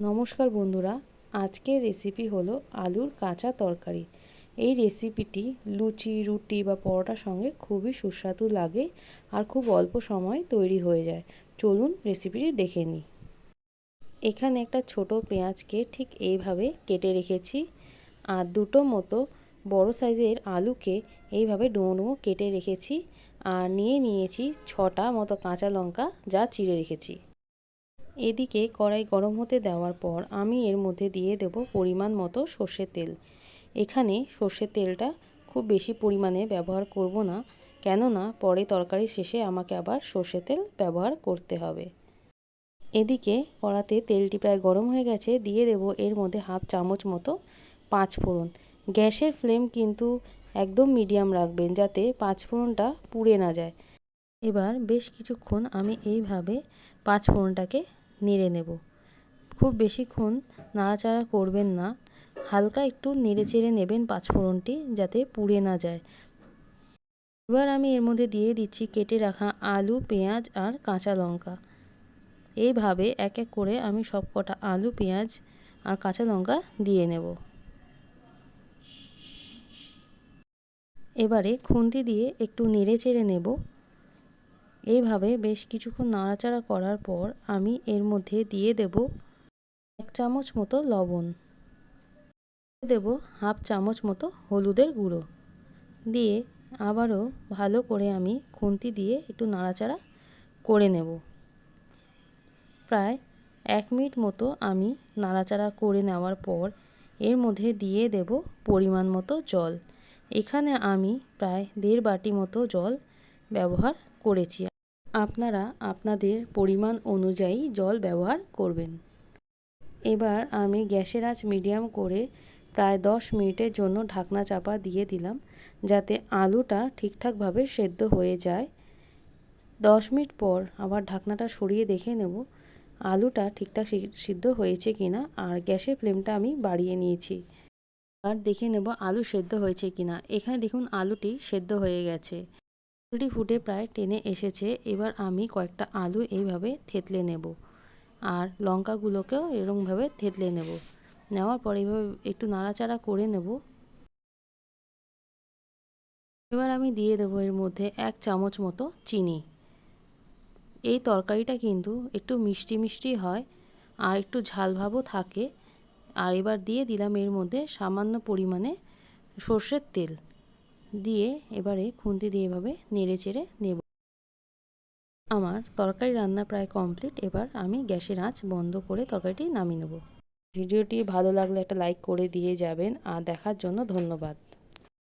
নমস্কার বন্ধুরা, আজকের রেসিপি হলো আলুর কাঁচা তরকারি। এই রেসিপিটি লুচি, রুটি বা পরোটার সঙ্গে খুবই সুস্বাদু লাগে আর খুব অল্প সময় তৈরি হয়ে যায়। চলুন রেসিপিটি দেখে নিই। এখানে একটা ছোট পেঁয়াজকে ঠিক এইভাবে কেটে রেখেছি আর দুটো মতো বড় সাইজের আলুকে এইভাবে ডুমো ডুমো কেটে রেখেছি আর নিয়ে নিয়েছি ছটা মতো কাঁচা লঙ্কা যা চিড়ে রেখেছি। এদিকে কড়াই গরম হতে দেওয়ার পর আমি এর মধ্যে দিয়ে দেব পরিমাণ মতো সর্ষের তেল। এখানে সর্ষের তেলটা খুব বেশি পরিমাণে ব্যবহার করব না, কেননা পরে তরকারি শেষে আমাকে আবার সর্ষের তেল ব্যবহার করতে হবে। এদিকে কড়াতে তেলটি প্রায় গরম হয়ে গেছে, দিয়ে দেব এর মধ্যে হাফ চামচ মতো পাঁচ ফোড়ন। গ্যাসের ফ্লেম কিন্তু একদম মিডিয়াম রাখবেন যাতে পাঁচ ফোড়নটা পুড়ে না যায়। এবার বেশ কিছুক্ষণ আমি এইভাবে পাঁচ ফোড়নটাকে নেড়ে নেব। খুব বেশিক্ষণ নাড়াচাড়া করবেন না। হালকা একটু নেড়ে চেড়ে নেবেন পাঁচফোড়নটি যাতে পুড়ে না যায়। এবার আমি এর মধ্যে দিয়ে দিচ্ছি কেটে রাখা আলু, পেঁয়াজ আর কাঁচা লঙ্কা। এইভাবে এক এক করে আমি সব কটা আলু, পেঁয়াজ আর কাঁচা লঙ্কা দিয়ে নেব। এবারে খুন্তি দিয়ে একটু নেড়ে চেড়ে নেব। এইভাবে বেশ কিছুক্ষণ নাড়াচাড়া করার পর আমি এর মধ্যে দিয়ে দেব এক চামচ মতো লবণ। দেব হাফ চামচ মতো হলুদের গুঁড়ো। দিয়ে আবারও ভালো করে আমি খুন্তি দিয়ে একটু নাড়াচাড়া করে নেব। প্রায় এক মিনিট মতো আমি নাড়াচাড়া করে নেওয়ার পর এর মধ্যে দিয়ে দেব পরিমাণ মতো জল। এখানে আমি প্রায় দেড় বাটি মতো জল ব্যবহার করেছি। আপনারা আপনাদের পরিমাণ অনুযায়ী জল ব্যবহার করবেন। এবার আমি গ্যাসের আঁচ মিডিয়াম করে প্রায় দশ মিনিটের জন্য ঢাকনা চাপা দিয়ে দিলাম, যাতে আলুটা ঠিকঠাকভাবে সেদ্ধ হয়ে যায়। দশ মিনিট পর আবার ঢাকনাটা সরিয়ে দেখে নেব, আলুটা ঠিকঠাক সিদ্ধ হয়েছে কি না আর গ্যাসের ফ্লেমটা আমি বাড়িয়ে নিয়েছি। আর দেখে নেব আলু সেদ্ধ হয়েছে কি না এখানে দেখুন আলুটি সেদ্ধ হয়ে গেছে। আলুটি ফুটে প্রায় টেনে এসেছে, এবার আমি কয়েকটা আলু এইভাবে থেতলে নেব আর লঙ্কাগুলোকেও এরকমভাবে থেতলে নেব। নেওয়ার পর এইভাবে একটু নাড়াচাড়া করে নেব। এবার আমি দিয়ে দেবো এর মধ্যে এক চামচ মতো চিনি। এই তরকারিটা কিন্তু একটু মিষ্টি মিষ্টি হয় আর একটু ঝালভাবও থাকে। আর এবার দিয়ে দিলাম এর মধ্যে সামান্য পরিমাণে সর্ষের তেল। দিয়ে এবারে খুন্তি দিয়ে এভাবে নেড়ে চেড়ে নেব। আমার তরকারি রান্না প্রায় কমপ্লিট। এবার আমি গ্যাসের আঁচ বন্ধ করে তরকারিটি নামিয়ে নেব। ভিডিওটি ভালো লাগলে একটা লাইক করে দিয়ে যাবেন। আর দেখার জন্য ধন্যবাদ।